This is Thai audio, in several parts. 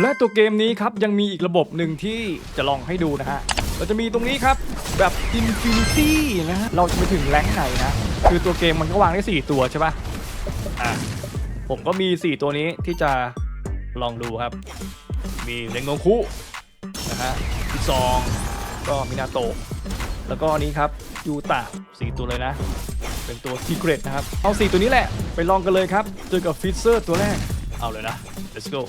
และตัวเกมนี้ครับยังมีอีกระบบหนึ่งที่จะลองให้ดูนะฮะ เราจะมีตรงนี้ครับแบบ Infinity นะฮะ เราจะไปถึงแรงไหนนะ คือตัวเกมมันก็วางได้ 4 ตัวใช่ปะ่ะ ผมก็มี 4 ตัวนี้ที่จะลองดูครับ มีเรงโงคุนะฮะที่ซองก็มินาโตะ แล้วก็นี้ครับยูตะสี่ตัวเลยนะ เป็นตัว Secret นะครับ เอา4ตัวนี้แหละ ไปลองกันเลยครับ เจอกับฟิเซอร์ตัวแรก เอาเลยนะ let's go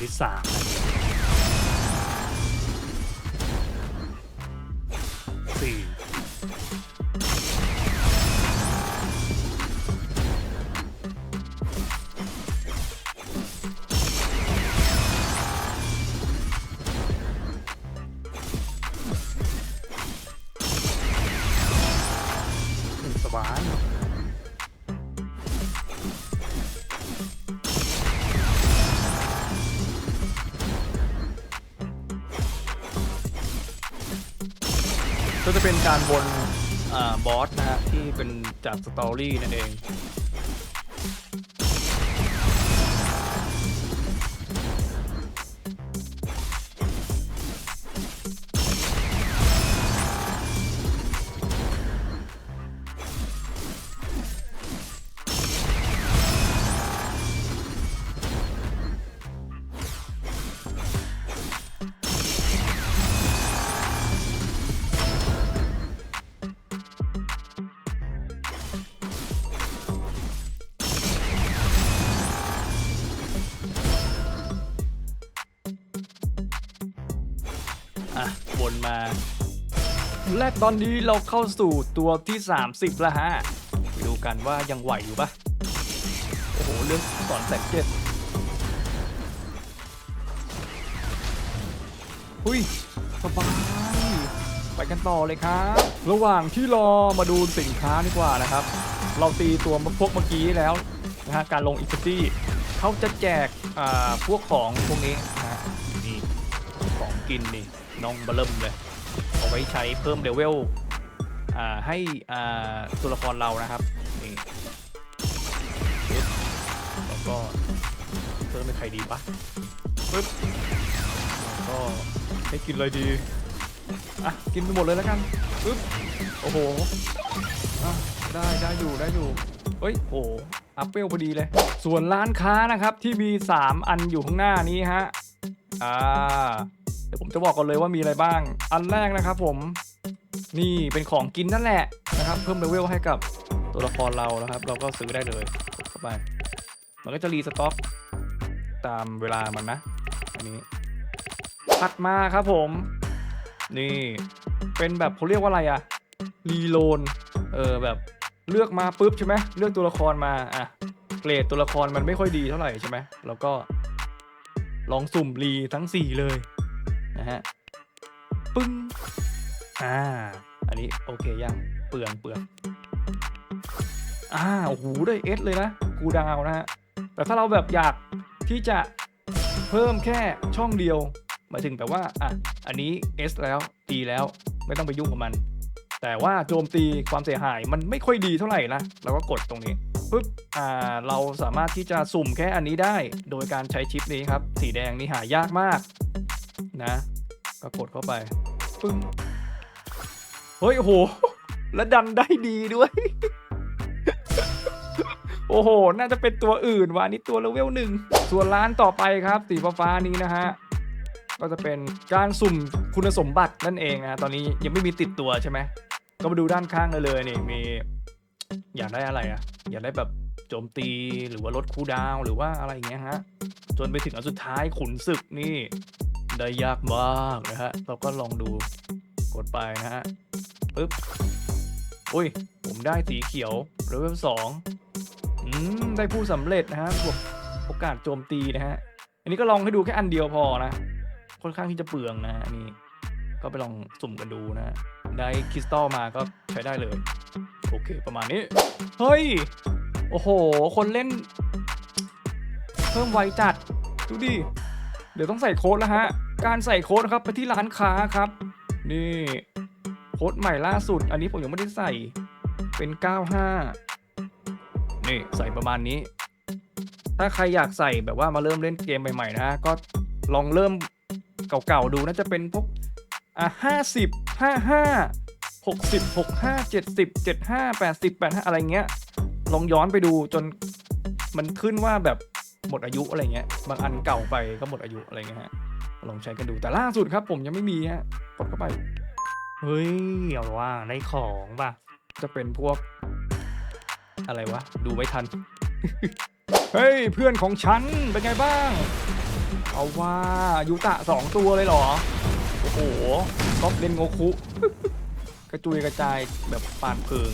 ที่สามสี่ ก็จะเป็นการบนอ่าบอสนะฮะที่เป็นจากสตอรี่นั่นเอง อะวนมาและตอนนี้เราเข้าสู่ตัวที่ 30 แล้วฮะไปดูกันว่ายังไหวอยู่ปะโอ้โห เรื่องสอนแสงเจ็ดหุยสบายไปกันต่อเลยครับ ระหว่างที่รอมาดูสินค้าดีกว่านะครับ เราตีตัวพวกเมื่อกี้แล้วนะฮะการลงอีกตี้เขาจะแจกอ่าพวกของพวกนี้นะฮะนี่ของกินนี่ น้องเบลเริ่มเลย เอาไว้ใช้เพิ่มเลเวลให้ตัวละครเรานะครับนี่แล้วก็เพิ่มเป็นใครดีปะปึ๊บแล้วก็ให้กินเลยดี อะ กินไปหมดเลยแล้วกันปึ๊บโอ้โหอะได้ได้อยู่ได้อยู่เฮ้ยโอ้โหอัพเปลพอดีเลย ส่วนร้านค้านะครับที่มี 3 อันอยู่ข้างหน้านี้ฮะ อ่า เดี๋ยวผมจะบอกก่อนเลยว่ามีอะไรบ้าง อันแรกนะครับผมนี่เป็นของกินนั่นแหละนะครับ เพิ่มเลเวลให้กับตัวละครเรานะครับ เราก็ซื้อได้เลยกดเข้าไป มันก็จะรีสต็อกตามเวลามันนะ อันนี้ถัดมาครับผม นี่เป็นแบบเขาเรียกว่าอะไรอะรีโลนเออแบบเลือกมาปุ๊บใช่ไหมเลือกตัวละครมาอะเกรดตัวละครมันไม่ค่อยดีเท่าไหร่ใช่ไหมแล้วก็ลองสุ่มรีทั้ง 4 เลย นะฮะ ปึ้ง อ่า อันนี้โอเคยัง เปลืองเปลืองอ่า โอ้โห ได้เอสเลยนะ กูดาวนะฮะ แต่ถ้าเราแบบอยากที่จะเพิ่มแค่ช่องเดียว หมายถึงแบบว่า อะ อันนี้ S แล้วตีแล้วไม่ต้องไปยุ่งกับมัน แต่ว่าโจมตีความเสียหายมันไม่ค่อยดีเท่าไหร่นะ เราก็กดตรงนี้ปุ๊บ อ่า เราสามารถที่จะสุ่มแค่อันนี้ได้ โดยการใช้ชิปนี้ครับ สีแดงนี่หายากมากนะ ก็กดเข้าไปปึ้งเฮ้ยโอ้โห แล้วดันได้ดีด้วย โอ้โห น่าจะเป็นตัวอื่นว่ะอันนี่ตัวเลเวลหนึ่ง ส่วนร้านต่อไปครับสีฟ้าๆนี้นะฮะ ก็จะเป็นการสุ่มคุณสมบัตินั่นเองนะตอนนี้ยังไม่มีติดตัวใช่ไหม ก็มาดูด้านข้างได้เลยนี่มี อยากได้อะไรอะอยากได้แบบโจมตีหรือว่าลดคูลดาวน์หรือว่าอะไรอย่างเงี้ยฮะ จนไปถึงอันสุดท้ายขุนศึกนี่ ได้ยากมากนะฮะ เราก็ลองดูกดไปนะฮะปึ๊บ อุ้ย ผมได้สีเขียวเลเวลสองอืม ได้ผู้สำเร็จนะฮะบวกโอกาสโจมตีนะฮะ อันนี้ก็ลองให้ดูแค่อันเดียวพอนะ ค่อนข้างที่จะเปลืองนะฮะอันนี้ก็ไปลองสุ่มกันดูนะ ได้คริสตัลมาก็ใช้ได้เลย โอเค ประมาณนี้ เฮ้ย โอ้โห คนเล่น เพิ่มไวจัด ดูดิ เดี๋ยวต้องใส่โค้ดแล้วฮะ การใส่โค้ดครับไปที่ร้านค้าครับ นี่โค้ดใหม่ล่าสุด อันนี้ผมยังไม่ได้ใส่เป็น 95 นี่ใส่ประมาณนี้ ถ้าใครอยากใส่แบบว่ามาเริ่มเล่นเกมใหม่ๆนะ ก็ลองเริ่มเก่าๆดูน่าจะเป็นพวกอะห้าสิบห้าห้าหกสิบหกห้าเจ็ดสิบเจ็ดห้าแปดสิบแปดห้าอะไรเงี้ย ลองย้อนไปดูจนมันขึ้นว่าแบบหมดอายุอะไรเงี้ย บางอันเก่าไปก็หมดอายุอะไรเงี้ยฮะ ลองใช้กันดูแต่ล่าสุดครับผมยังไม่มีฮะกดเข้าไป เฮ้ยเอาว่าได้ของป่ะ จะเป็นพวก อะไรวะ ดูไม่ทัน เฮ้ย เพื่อนของฉัน เป็นไงบ้าง เอาว่ายูตะสองตัวเลยเหรอ โอ้โหก๊อปเล่นโงคุ กระจุยกระจายแบบปานเพลิง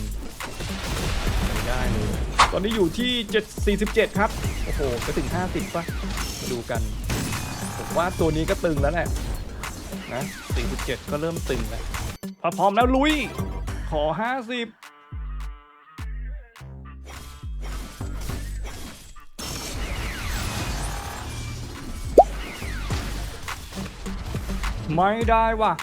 ไม่ได้เลยตอนนี้อยู่ที่ 7 47 ครับ โอ้โหจะถึง 50ป่ะมาดูกัน ผมว่าตัวนี้ก็ตึงแล้วแหละนะ47 ก็เริ่มตึงแล้วพอพร้อมแล้วลุย ขอ 50ไม่ได้ว่ะ